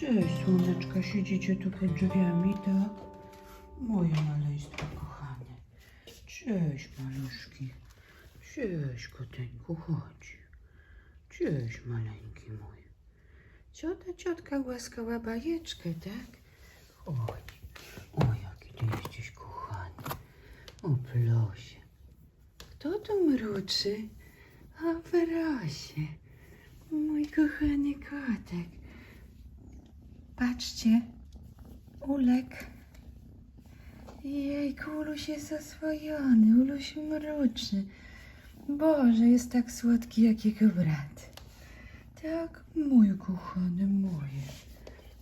Cześć, słoneczka, siedzicie tu pod drzwiami, tak? Moje maleństwo kochane. Cześć, maluszki. Cześć, koteńku, chodź. Cześć, maleńki mój. Ciota, ciotka głaskała bajeczkę, tak? Chodź. O, jaki ty jesteś kochany. O, plosie. Kto tu mruczy? O, prosie. Mój kochany kotek. Patrzcie, Ulek. Jejku, Uluś jest oswojony, Uluś mruczy. Boże, jest tak słodki jak jego brat. Tak, mój kochany, moje.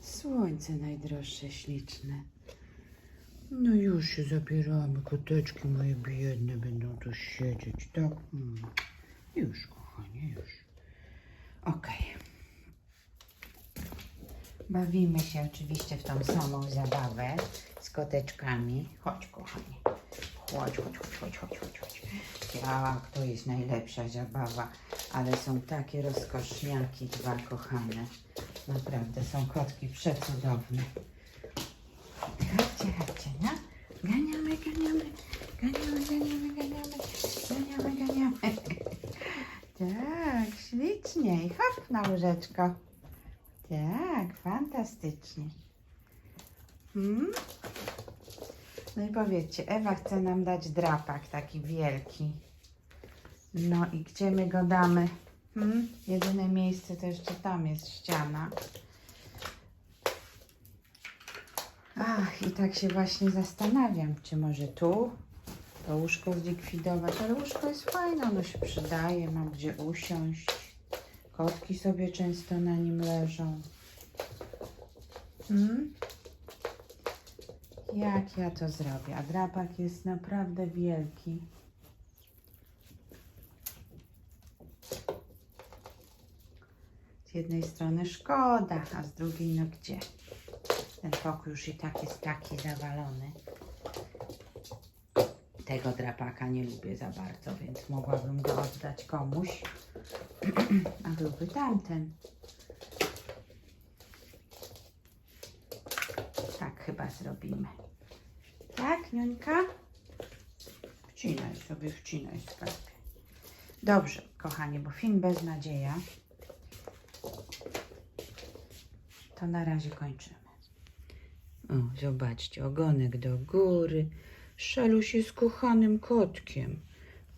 Słońce najdroższe, śliczne. No już się zabieramy, koteczki moje biedne będą tu siedzieć, tak? Mm. Już, kochanie, już. Okej. Bawimy się oczywiście w tą samą zabawę z koteczkami. Chodź, kochanie. Chodź, chodź, chodź, chodź, chodź, chodź, chodź. Jak to jest najlepsza zabawa. Ale są takie rozkoszniaki dwa kochane. Naprawdę, są kotki przecudowne. Chodźcie, chodźcie, no. Ganiamy, ganiamy, ganiamy, ganiamy, ganiamy, ganiamy, ganiamy. Tak, ślicznie. I hop na łyżeczko. Tak, fantastycznie. Hmm? No i powiedzcie, Ewa chce nam dać drapak taki wielki. No i gdzie my go damy? Hmm? Jedyne miejsce to jeszcze tam jest ściana. Ach, i tak się właśnie zastanawiam, czy może tu to łóżko zlikwidować, ale łóżko jest fajne, ono się przydaje, mam gdzie usiąść. Kotki sobie często na nim leżą. Hmm? Jak ja to zrobię? A drapak jest naprawdę wielki. Z jednej strony szkoda, a z drugiej no gdzie? Ten pokój już i tak jest taki zawalony. Tego drapaka nie lubię za bardzo, więc mogłabym go oddać komuś. A byłby tamten. Tak chyba zrobimy. Tak, Niuńka? Wcinaj sobie, wcinaj skarbie. Dobrze, kochani, bo film beznadzieja. To na razie kończymy. O, zobaczcie, ogonek do góry. Szaluś jest kochanym kotkiem.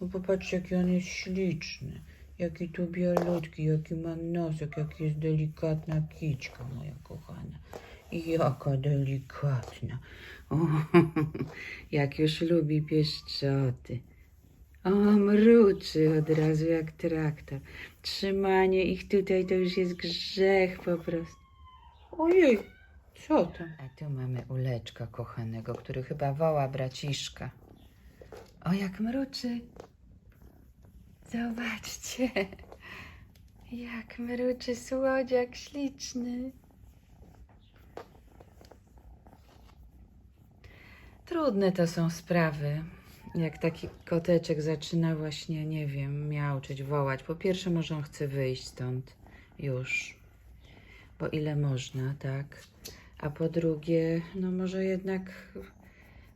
No popatrzcie, jaki on jest śliczny. Jaki tu bialutki, jaki ma nosek, jaki jest delikatna kiczka moja kochana. Jaka delikatna. O, jak już lubi pieszczoty. O, mruczy od razu jak traktor. Trzymanie ich tutaj to już jest grzech po prostu. Ojej, co to? A tu mamy uleczka kochanego, który chyba woła braciszka. O, jak mruczy. Zobaczcie. Jak mruczy słodziak śliczny. Trudne to są sprawy. Jak taki koteczek zaczyna właśnie, nie wiem, miauczyć, wołać. Po pierwsze, może on chce wyjść stąd już. Bo ile można, tak? A po drugie, no może jednak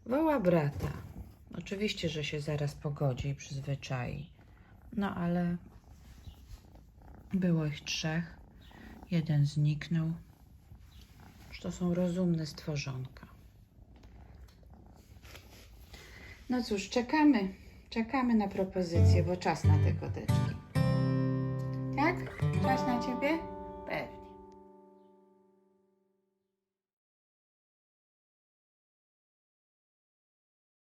woła brata. Oczywiście, że się zaraz pogodzi i przyzwyczai. No ale było ich trzech. Jeden zniknął. To są rozumne stworzonka. No cóż, czekamy. Czekamy na propozycję, bo czas na te koteczki. Tak? Czas na ciebie?